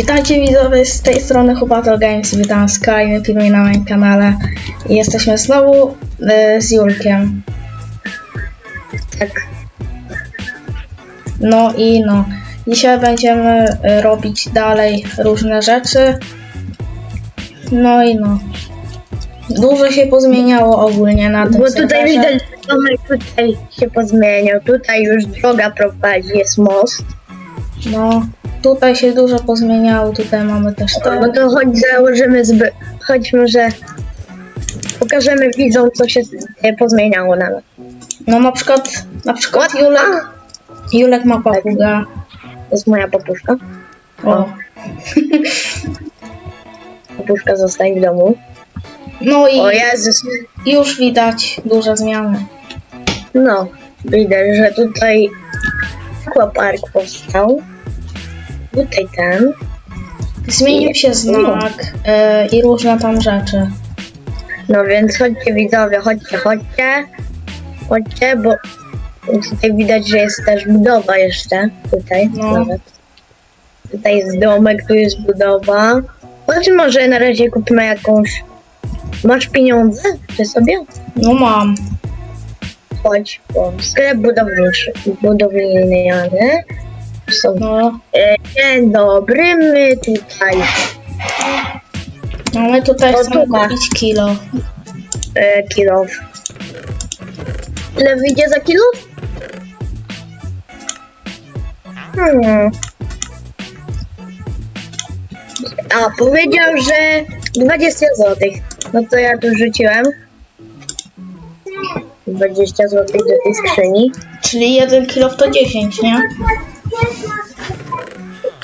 Witajcie widzowie z tej strony Hubato Games, witam z kolejnym filmem na moim kanale. I Jesteśmy znowu e, z Julkiem. Tak. No i no, dzisiaj będziemy e, robić dalej różne rzeczy. No i no. Dużo się pozmieniało ogólnie na tym Bo tutaj serwerze. widać, że domek tutaj się pozmieniał. Tutaj już droga prowadzi, jest most. No, tutaj się dużo pozmieniało, tutaj mamy też te... No to chodź założymy zby... Chodź może pokażemy widzom, co się e, pozmieniało nawet. No na przykład, na przykład Julek, Julek ma papuga. To jest moja papuszka. O. Papuszka zostaje w domu. No i O Jezus. już widać duże zmiany. No, widać, że tutaj aquapark powstał. Tutaj ten. Zmienił się znak e, i różne tam rzeczy. No więc chodźcie widzowie, chodźcie, chodźcie. Chodźcie, bo tutaj widać, że jest też budowa jeszcze. Tutaj No. nawet. Tutaj jest domek, tu jest budowa. Chodź może na razie kupimy jakąś... Masz pieniądze? Czy sobie? No mam. Chodź, bo sklep budowniczy, budowlany. Są... No, E, Dzień dobry, my tutaj no my tutaj O, chcemy tu ma. kupić kilo. e, kilo. Ile wyjdzie za kilo? Hmm. A, powiedział, że 20 zł. No to ja tu rzuciłem. 20 zł do tej skrzyni. Czyli 1 kilo to 10, nie?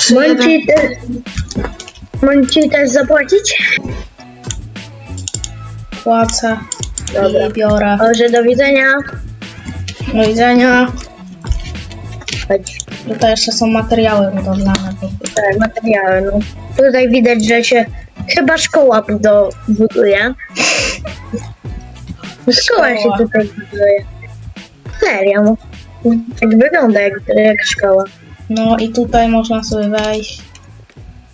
Czy Mam jeden... ci, też, mam ci też zapłacić? płacę Dobra. i biorę. Dobrze, do widzenia. Do widzenia. Chodź. Tutaj jeszcze są materiały budowlane. Tak, materiały. No. Tutaj widać, że się chyba szkoła budo- buduje. Szkoła się Szkoła. tutaj buduje. Serio. Tak wygląda jak, jak szkoła. No i tutaj można sobie wejść.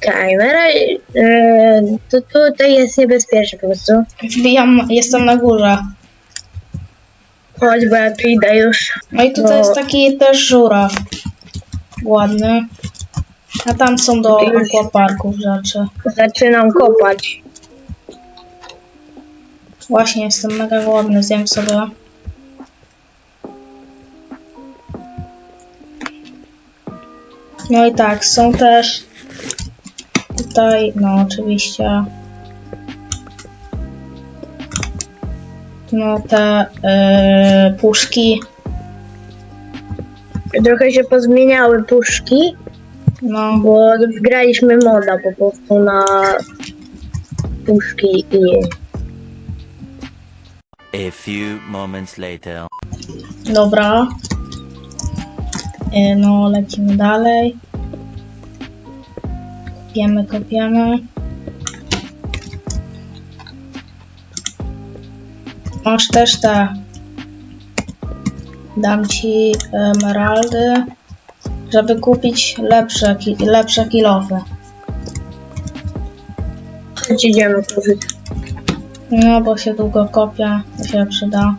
Kamera, yy, to tutaj jest niebezpieczne po prostu. Wbijam, jestem na górze. Chodź, bo ja tu idę już. No i tutaj No. jest taki też żuraw. Ładny. A tam są do Już. aquaparków rzeczy. Zaczynam kopać. Właśnie jestem mega głodny, zjem sobie. No i tak, są też tutaj, no oczywiście, no te yy, puszki, Trochę się pozmieniały puszki, no bo wgraliśmy moda po prostu na puszki i A few moments later. dobra. Yy, no lecimy dalej. Kopiemy, kopiemy. Masz też te. Dam ci emeraldy, żeby kupić lepsze, lepsze kilofy. Chodź, idziemy kurzyć. No, bo się długo kopie, to się przyda.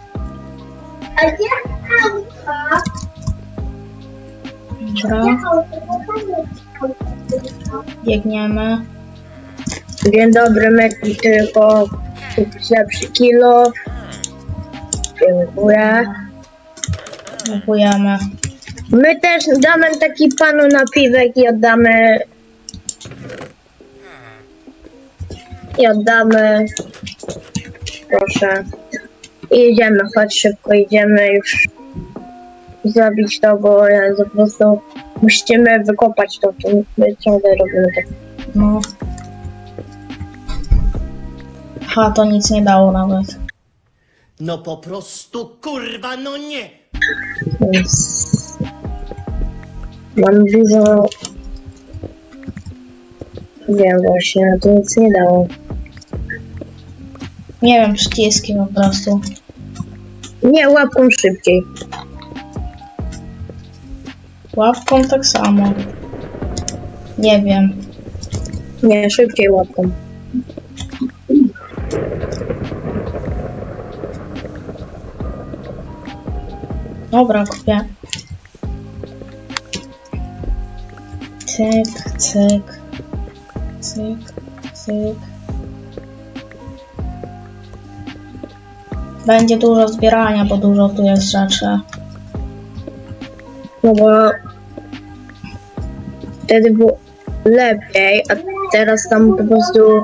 A gdzie Dobra, biegniemy. Dzień dobry, tu tylko lepszy kilo. Dziękuję. Kupujemy. My też damy taki panu napiwek i oddamy. I oddamy. Proszę. I idziemy, chodź szybko, idziemy już zrobić to, bo ja po prostu musimy wykopać to, to my ciągle robimy tak. No. Ha, to nic nie dało nawet. No po prostu kurwa, no nie! Więc mam dużo. Wiem właśnie, na to nic nie dało. Nie wiem, przyciski po prostu. Nie, łapką szybciej. Łapką tak samo. Nie wiem. Nie, szybciej łapką. Dobra, kupię. Cyk, cyk, cyk, cyk. Będzie dużo zbierania, bo dużo tu jest rzeczy. No bo wtedy było lepiej, a teraz tam po prostu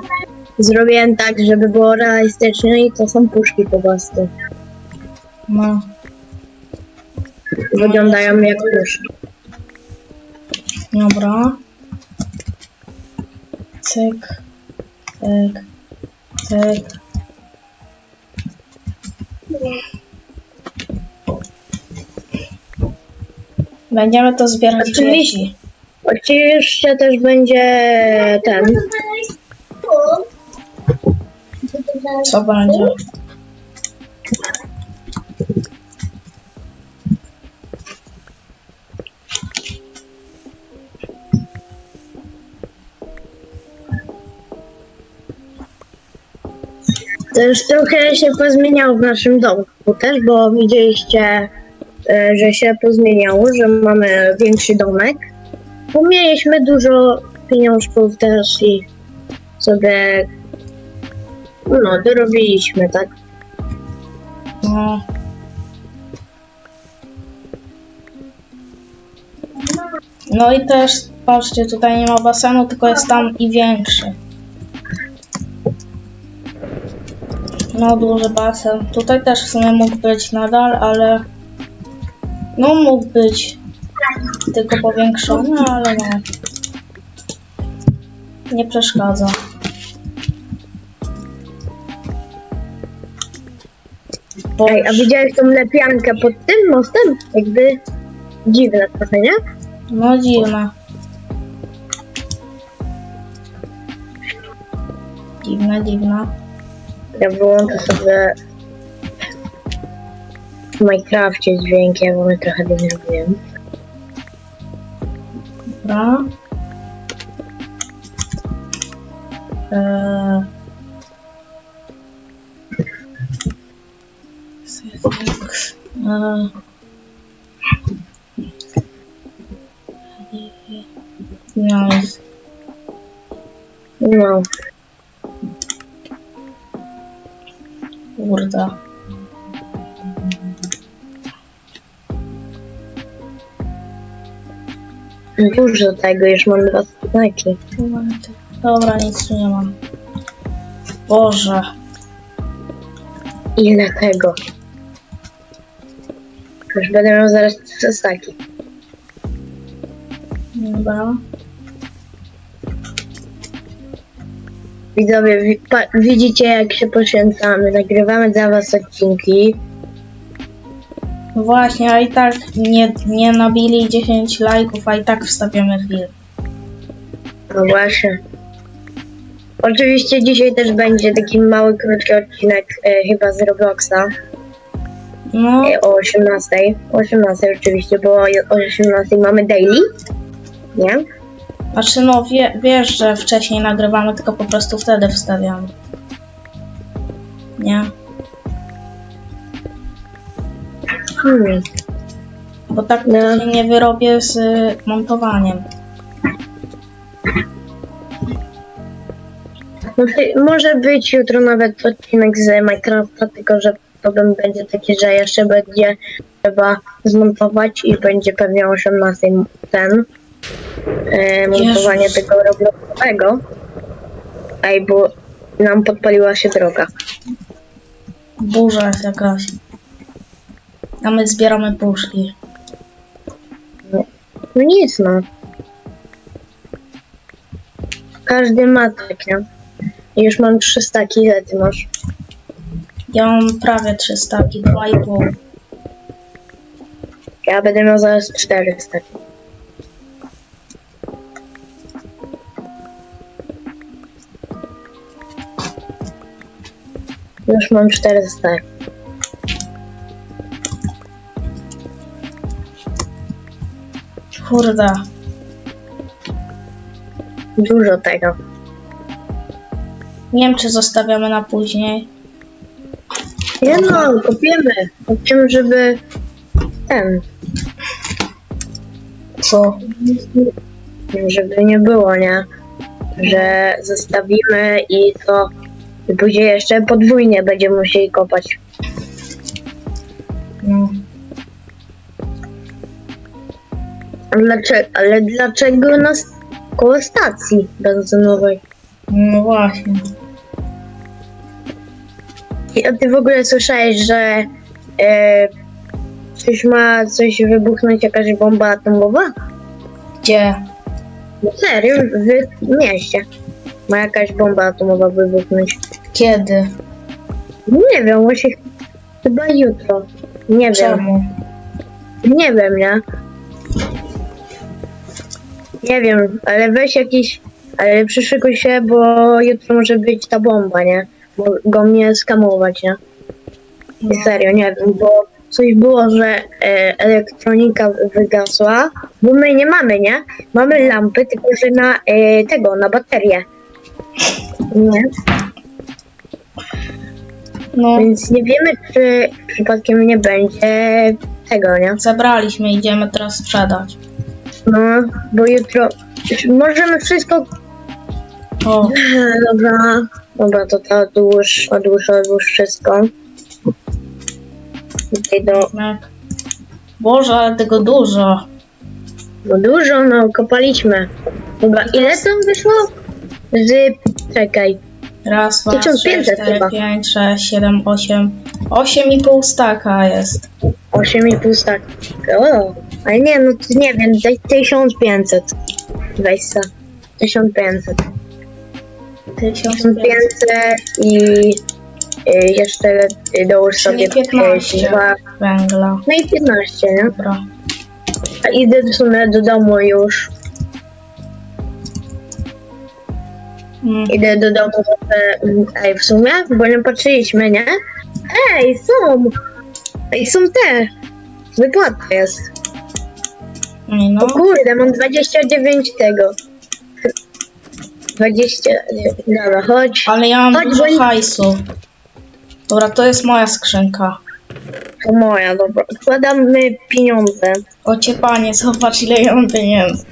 zrobiłem tak, żeby było realistyczne i to są puszki po prostu. No, Wyglądają jak puszki. dobra. Cyk, cyk, cyk. Będziemy to zbierać Oczywiście. dzieci. Oczywiście też będzie ten. Co będzie? Też trochę się pozmieniało w naszym domku też, bo widzieliście, że się pozmieniało, że mamy większy domek. Bo mieliśmy dużo pieniążków też i sobie no, dorobiliśmy, tak? No. No i też, patrzcie, tutaj nie ma basenu, tylko jest tam i większy. No, duży basen. Tutaj też w sumie mógł być nadal, ale... No, mógł być tylko powiększony, ale no. Nie przeszkadza. Ej, a widziałeś tą lepiankę pod tym mostem? Jakby dziwne trochę, nie? No dziwne. Dziwne, dziwne. Ja wyłączę sobie w Minecrafcie dźwięki, bo my trochę denerwujemy. Dobra. Eee. Eee. Nice. No, Kurde. Dużo tego, już mam dwa znaki. Dobra, nic tu nie mam. Boże. Ile tego? Już będę miał zaraz trzy staki. Dobra. Widzowie, wi- pa- widzicie jak się poświęcamy, nagrywamy dla was odcinki. No Właśnie, a i tak nie, nie nabili 10 lajków, a i tak wstawiamy film. No właśnie. Oczywiście dzisiaj też będzie taki mały, krótki odcinek e, chyba z Robloxa No, e, o 18. O 18 oczywiście, bo o 18 mamy daily. Nie? znaczy no wie, wiesz, że wcześniej nagrywamy, tylko po prostu wtedy wstawiamy. Nie? Hmm. Bo tak No. się nie wyrobię z y, montowaniem. No, ty, może być jutro nawet odcinek z Minecrafta, tylko że problem będzie taki, że jeszcze będzie trzeba zmontować i będzie pewnie o 18 ten e, montowanie Jezus. tego Robloxowego. Ej, bo nam podpaliła się droga. Burza jest jakaś. A my zbieramy puszki. No nic no. Każdy ma tak, nie? I Już mam 300 ile ty masz? Ja mam prawie 300, 2,5. Ja będę miał zaraz 400. Już mam 400. Kurde. Dużo tego. Nie wiem, czy zostawiamy na później. Nie no, kopiemy. Kopiemy, żeby ten, Co? żeby nie było, nie? Że zostawimy i to i później jeszcze podwójnie będziemy musieli kopać. Dlaczego, ale dlaczego na s- koło stacji benzynowej? No właśnie. I- A ty w ogóle słyszałeś, że e, coś ma coś wybuchnąć, jakaś bomba atomowa? Gdzie? No serio, w mieście. Ma jakaś bomba atomowa wybuchnąć. Kiedy? Nie wiem, właśnie chyba jutro. Nie wiem, Czemu? nie wiem, nie? Nie wiem, ale weź jakiś, ale przyszykuj się, bo jutro może być ta bomba, nie? Mogą mnie skamować, nie? No. Serio, nie wiem, bo coś było, że e, elektronika wygasła, bo my nie mamy, nie? Mamy lampy, tylko że na e, tego, na baterię. Nie? No, Więc nie wiemy, czy przypadkiem nie będzie tego, nie? zebraliśmy, idziemy teraz sprzedać. No, bo jutro możemy wszystko. O, Dobra, dobra, to to odłóż, odłóż, odłóż wszystko. Tutaj do. jak... Boże, ale tego dużo. No dużo, no, kopaliśmy. Dobra, ile tam wyszło? Z. Czekaj. Raz, dwa, trzy, 1500 cztery, chyba. pięć, sześć, siedem, osiem. Osiem i pół staka jest. 8,5 stak. O, ale nie, no to nie wiem, daj 1500. Weź se. 1500. Tysiąc 1500 i y, jeszcze y, dołóż Czyli sobie 15. dwa, węgla. no i 15, nie? Dobra. A idę w sumie do domu już. Mm. Idę do domu, żeby, mm, ej, w sumie, bo nie patrzyliśmy, nie? Ej, są! Ej, są te! Wypłata jest. No, O kurde, mam 29 tego. 20, dobra, chodź. ale ja mam Chodź, dużo bo- hajsu. Dobra, to jest moja skrzynka. To moja, dobra. Wkładamy pieniądze. Ocie panie, zobacz ile ja mam pieniędzy.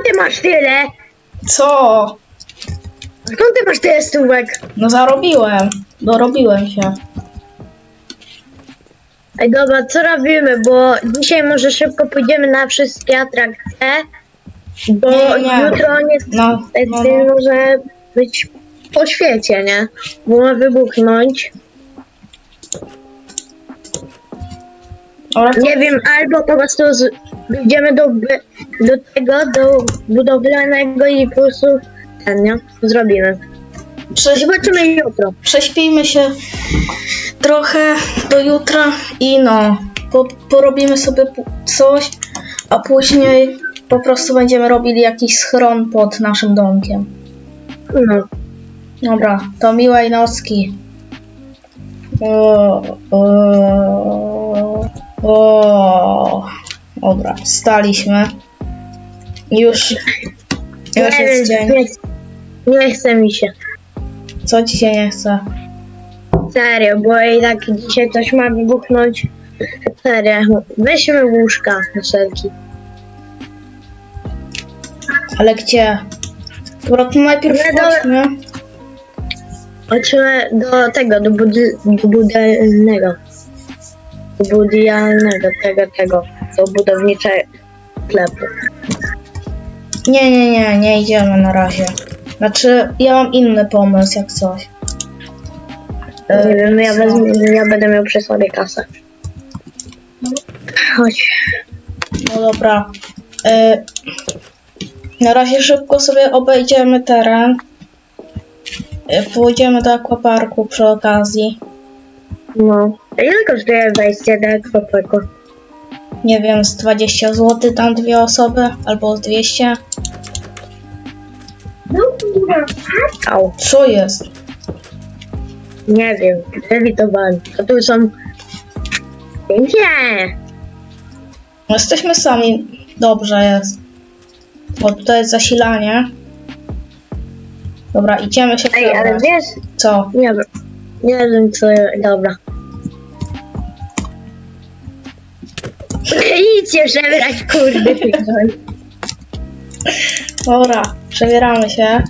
Skąd ty masz tyle? Co? Skąd ty masz tyle stówek? No zarobiłem. Dorobiłem się. Ej, dobra, co robimy? Bo dzisiaj może szybko pójdziemy na wszystkie atrakcje. Bo Nie, nie. jutro niestety No, no, no. może być po świecie, nie? Bo ma wybuchnąć. Dobra, Nie wiem, albo po prostu z, idziemy do, do tego, do budowlanego i po prostu ten, nie? Zrobimy. prze, Zobaczymy jutro. prześpijmy się trochę do jutra i no, po, porobimy sobie coś, a później po prostu będziemy robili jakiś schron pod naszym domkiem. No. Dobra, to miłej nocki. O, o, o. Dobra, staliśmy. Już, już nie, jest dzień. nie, nie chce mi się. Co ci się nie chce? Serio, bo i tak dzisiaj coś ma wybuchnąć. Serio, weźmy łóżka na wszelki. Ale gdzie? Dobra, to najpierw dobra. chodźmy. Chodźmy do tego, do, budy, do budowlanego. Do budialnego, tego, tego. Do budowniczego sklepu. Nie, nie, nie, nie idziemy na razie. Znaczy, ja mam inny pomysł, jak coś. E, Nie wiem, ja, wezmę, ja będę miał przy sobie kasę. Chodź. No dobra. E, na razie szybko sobie obejdziemy teren. E, Pójdziemy do akwaparku przy okazji. No. Ile kosztuje wejście do akwaparku? Nie wiem, z 20 zł tam dwie osoby, albo z 200. Au. Co jest? Nie wiem, lewitowałem. A tu są... Nie! Jesteśmy sami. Dobrze jest. Bo tutaj jest zasilanie. Dobra, idziemy się Ej, ale przebrać. wiesz, Co? nie wiem, nie wiem co, dobra. Się przebrać, kurde. Dobra, przebieramy się.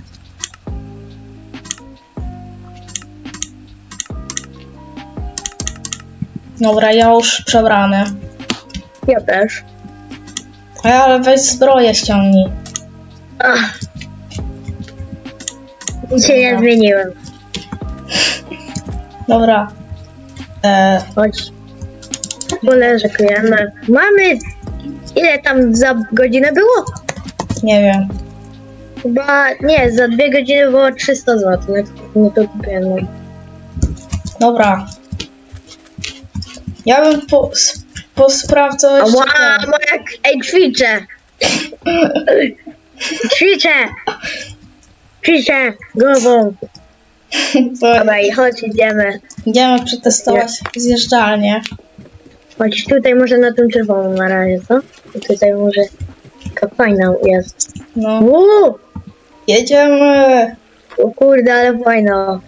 Dobra, ja już przebrany. Ja też. Ale weź zbroję ściągnij. Ach. Się nie zmieniłem. Dobra. E, Chodź. Poleżekujemy. Mamy... Ile tam za godzinę było? nie wiem. Chyba... Nie, za dwie godziny było 300 zł. Nie, nie to kupiłem. Dobra. Ja bym po, posprawdzał jeszcze Ała, ten. moja... Ej, ćwiczę! ćwiczę! Ćwiczę głową. Dobra, i chodź, idziemy. Idziemy przetestować zjeżdżalnię. Chodź tutaj może na tym czerwonym na razie, co? I tutaj może taka fajna jest. No. Uuu! Jedziemy! O kurde, ale fajna.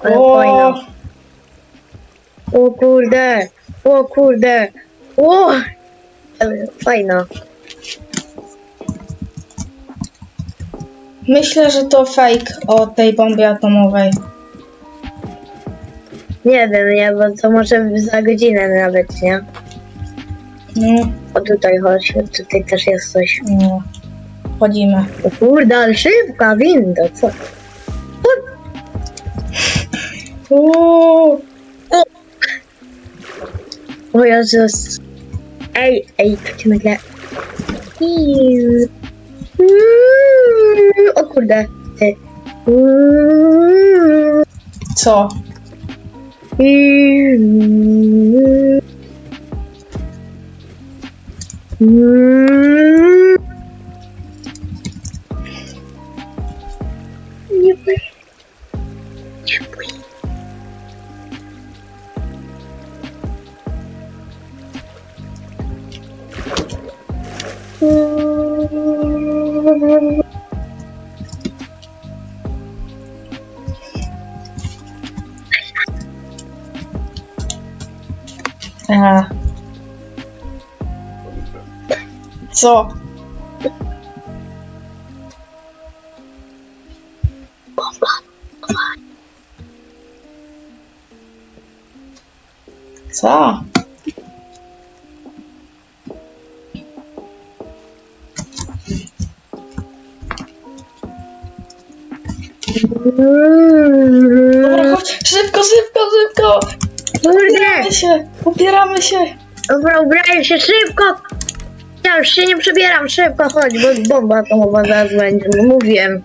Ale O, fajna. O kurde! O kurde! O! Ale fajna. myślę, że to fake o tej bombie atomowej. Nie wiem, nie, bo to może za godzinę nawet, nie? No, O tutaj chodź, tutaj też jest coś. no. Wchodzimy. O kurde, ale szybka winda, co? Uuu, O Jezus. Ej, ej, nagle... Iu. Mm, O kurde, ty. Mm, co? Mm-hmm. Aha. Co? Się, ubieramy się! Dobra, ubrałem się szybko! Ja już się nie przebieram, szybko chodź, bo bomba atomowa zaraz będzie, no mówiłem.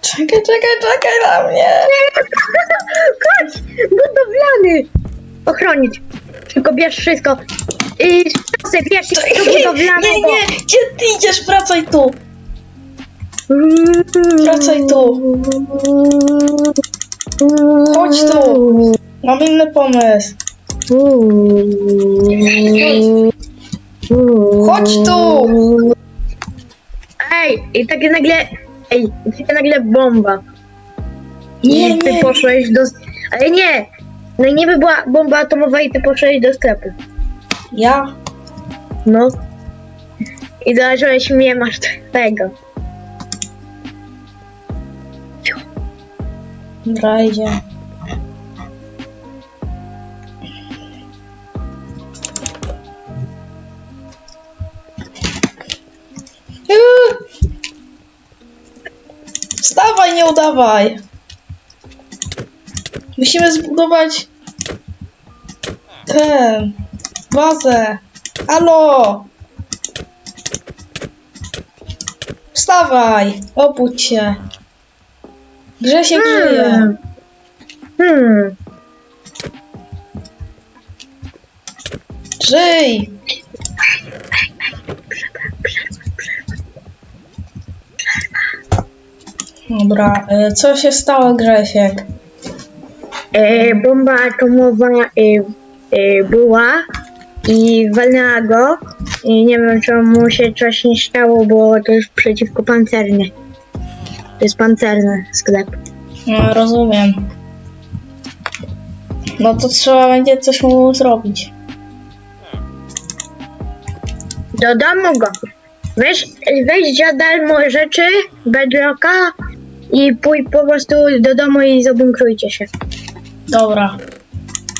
Czekaj, czekaj, czekaj na mnie! Chodź! Budowlany! Ochronić! Tylko bierz wszystko. I szasę bierz do Nie, nie, nie! Gdzie ty idziesz? Wracaj tu! Wracaj tu. Chodź tu. Mam inny pomysł. Chodź tu. Ej, i takie nagle. Ej, i takie nagle bomba. Nie, I ty nie. poszłeś do. Ale nie! No i niby była bomba atomowa i ty poszłeś do sklepu. Ja? No. I zacząłeś mnie martwego. Dobra, idzie. Wstawaj, nie udawaj! Musimy zbudować ten bazę. Halo! Wstawaj! Obudź się. Grzesiek żyje. Hmm. Hmm. Żyj! Dobra, y, co się stało, Grzesiek? E, bomba atomowa e, e, była i walnęła go I nie wiem, czy mu się coś nie stało, bo to jest przeciwko pancerny. To jest pancerny sklep. No, rozumiem. No to trzeba będzie coś mu zrobić. Do domu go. Weź, weź za darmo rzeczy, bedrocka i pójdź po prostu do domu i zabunkrujcie się. Dobra.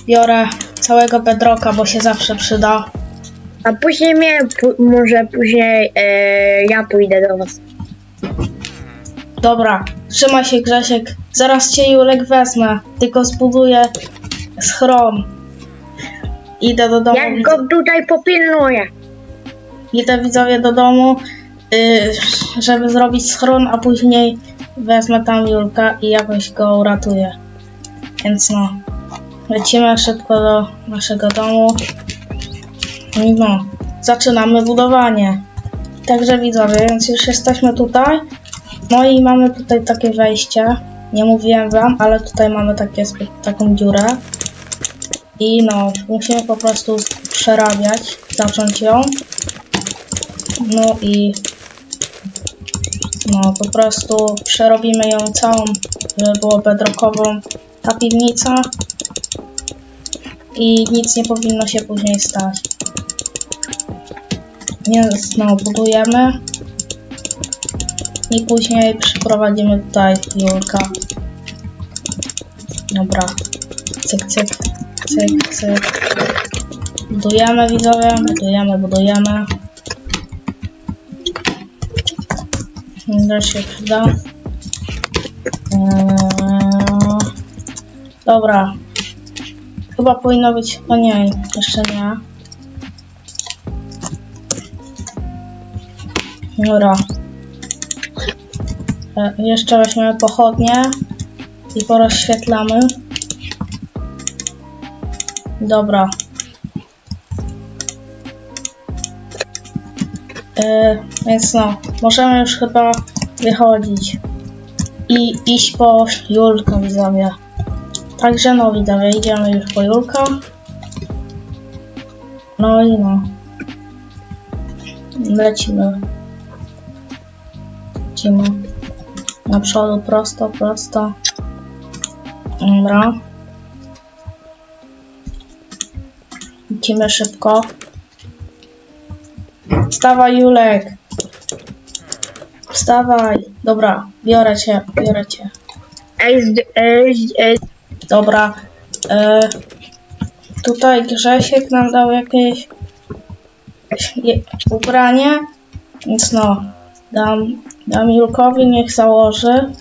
Biorę całego bedroka, bo się zawsze przyda. A później mnie, pu- może później e, ja pójdę do was. Dobra, trzymaj się Grzesiek. Zaraz cię Julek wezmę. Tylko zbuduję schron. Idę do domu. Jak go tutaj popilnuję. Idę widzowie do domu, yy, żeby zrobić schron, a później wezmę tam Julka i jakoś go uratuję. Więc no, lecimy szybko do naszego domu. I no, zaczynamy budowanie. Także widzowie, więc już jesteśmy tutaj. No i mamy tutaj takie wejście. Nie mówiłem wam, ale tutaj mamy takie, taką dziurę. I no, musimy po prostu przerabiać, zacząć ją. No i no po prostu przerobimy ją całą, żeby było bedrockową ta piwnica i nic nie powinno się później stać. Więc no budujemy i później przyprowadzimy tutaj Julka. Dobra, cyk, cyk, cyk, cyk. Budujemy widzowie, budujemy, budujemy. Też się przyda. Eee, dobra. Chyba powinno być. O nie, jeszcze nie. Dobra. Jeszcze weźmiemy pochodnie i porozświetlamy. Dobra. E, więc no, możemy już chyba wychodzić i iść po Julka widzowie. Także no widzowie, idziemy już po Julka. No i no. Lecimy. Lecimy. Na przodu prosto, prosto. Dobra. Lecimy szybko. Wstawaj, Julek. Wstawaj. Dobra, biorę cię, biorę cię. Ej, ej, ej, Dobra. E, tutaj Grzesiek nam dał jakieś ubranie, więc no, dam, dam niech założy.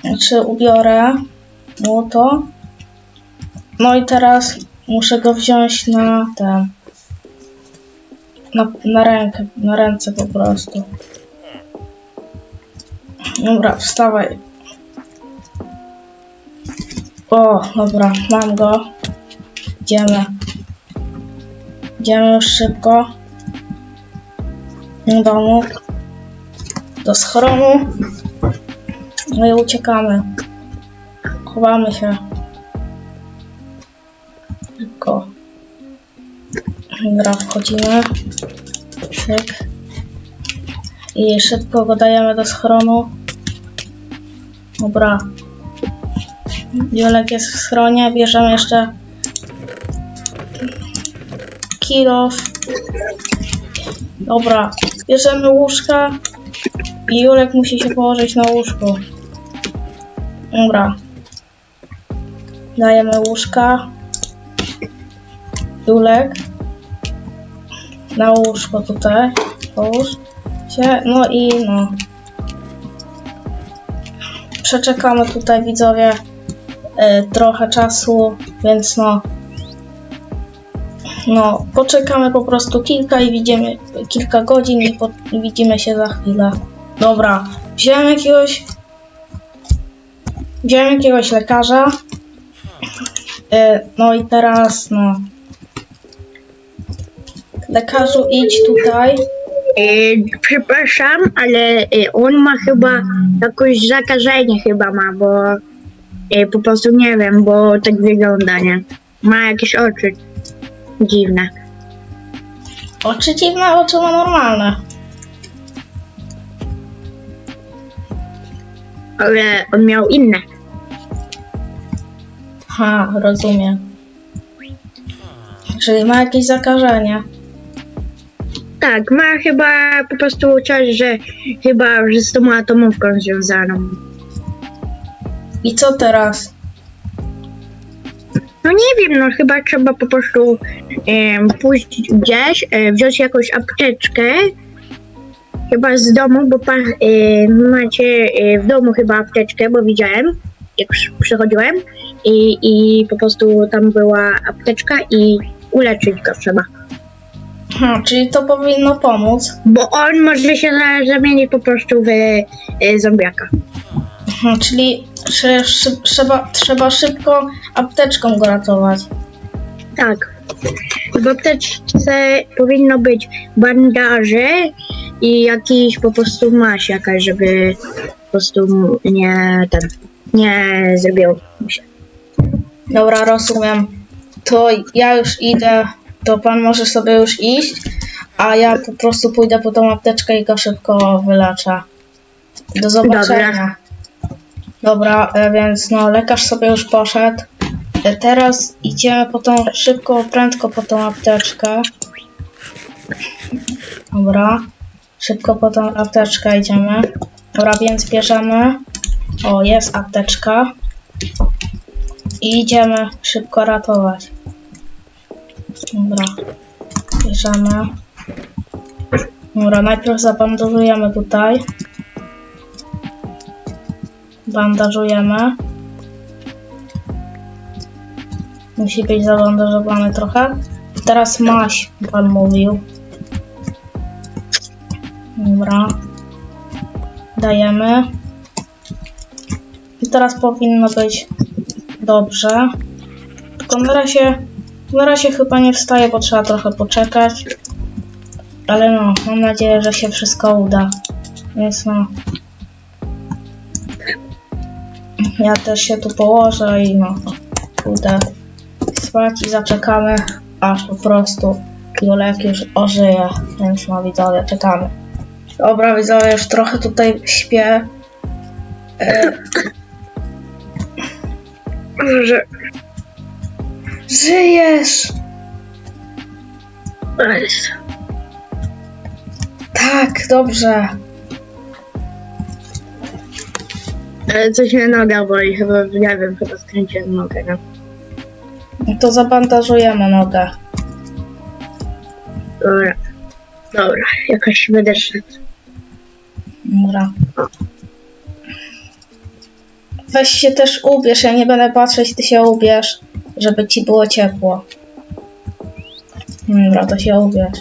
Znaczy ubiorę mu to. No i teraz muszę go wziąć na ten. Na, na rękę, na ręce po prostu. Dobra, wstawaj. O, dobra, mam go. Idziemy. Idziemy już szybko. Do domu. Do schronu. No i uciekamy. Chowamy się. Szybko. Dobra, wchodzimy. Cyk. I szybko go dajemy do schronu. Dobra. Julek jest w schronie, bierzemy jeszcze kilo. Dobra, bierzemy łóżka i Julek musi się położyć na łóżku. Dobra. Dajemy łóżka. Julek. Na łóżko tutaj. Połóż się. No i no. Przeczekamy tutaj widzowie e, trochę czasu, więc no. No, poczekamy po prostu kilka i widzimy kilka godzin i po, widzimy się za chwilę. Dobra, wziąłem jakiegoś. Wziąłem jakiegoś lekarza. E, no i teraz no. Lekarzu idź tutaj. e, przepraszam, ale e, on ma chyba jakieś zakażenie chyba ma, bo po prostu nie wiem, bo tak wygląda, nie? Ma jakieś oczy dziwne. Oczy dziwne, oczy ma normalne. Ale on miał inne. Ha, rozumiem. Czyli ma jakieś zakażenie. Tak, ma chyba po prostu coś, że chyba że z tą atomówką związaną. I co teraz? No nie wiem, no chyba trzeba po prostu em, pójść gdzieś, e, wziąć jakąś apteczkę, chyba z domu, bo pa, e, macie e, w domu chyba apteczkę, bo widziałem, jak przy- przychodziłem i, i po prostu tam była apteczka i uleczyć go trzeba. Ha, czyli to powinno pomóc. Bo on może się za- zamienić po prostu w e, zombiaka. Czyli szy, szy, trzeba, trzeba szybko apteczką go ratować. Tak. W apteczce powinno być bandaże i jakiś po prostu maś jakaś, żeby po prostu nie ten, nie zrobiło mu się. Dobra, rozumiem. To ja już idę, to pan może sobie już iść, a ja po prostu pójdę po tą apteczkę i go szybko wyleczę. Do zobaczenia. Dobra, e, więc no lekarz sobie już poszedł. E, Teraz idziemy po tą szybko, prędko po tą apteczkę. Dobra, szybko po tą apteczkę idziemy. Dobra, więc bierzemy. O, jest apteczka. I idziemy szybko ratować. Dobra. Bierzemy. Dobra, najpierw zabandażujemy tutaj. Bandażujemy. Musi być zabandażowany trochę. Teraz maś, pan mówił. Dobra. Dajemy. I teraz powinno być Dobrze. Tylko na razie, na razie chyba nie wstaje, bo trzeba trochę poczekać. Ale no, mam nadzieję, że się wszystko uda. Więc no. Ja też się tu położę i no, pójdę spać i zaczekamy, aż po prostu Julek już ożyje. Więc no, widzowie, czekamy. Dobra, widzowie, już trochę tutaj śpię. E, Że żyjesz! Tak, dobrze. E, coś mnie noga boli, chyba, nie wiem, chyba skręciłem nogę, no. No to zabandażujemy nogę. Dobra. Dobra, jakoś będę szedł. Dobra. Weź się też ubierz, ja nie będę patrzeć, ty się ubierz, żeby ci było ciepło. Dobra, to się ubierz.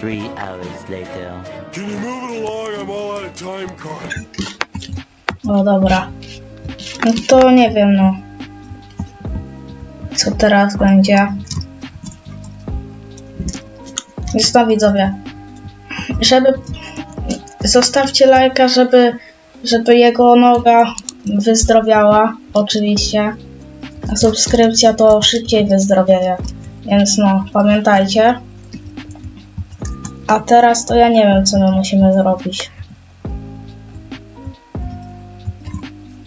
Three hours later. Can you move it along? I'm all out of time card. O, dobra. No to nie wiem, no. Co teraz będzie? Więc to widzowie. Żeby... Zostawcie lajka, żeby... Żeby jego noga wyzdrowiała. Oczywiście. A subskrypcja to szybciej wyzdrowieje. Więc no, pamiętajcie. A teraz to ja nie wiem, co my musimy zrobić.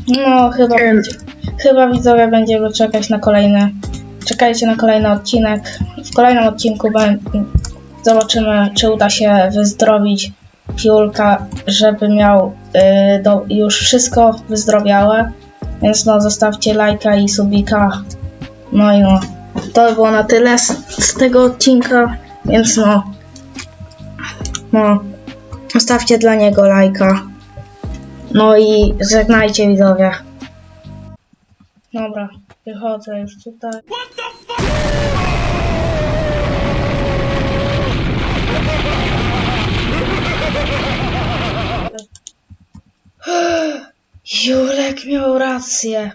No, chyba, chyba widzowie będziemy czekać na kolejny. Czekajcie na kolejny odcinek. W kolejnym odcinku zobaczymy, czy uda się wyzdrowić Piulka, żeby miał y, do, już wszystko wyzdrowiałe. Więc no, zostawcie lajka i subika. No i no, to by było na tyle z, z tego odcinka. Więc no, no, zostawcie dla niego lajka. No i żegnajcie widzowie. Dobra, wychodzę już tutaj. Julek miał rację.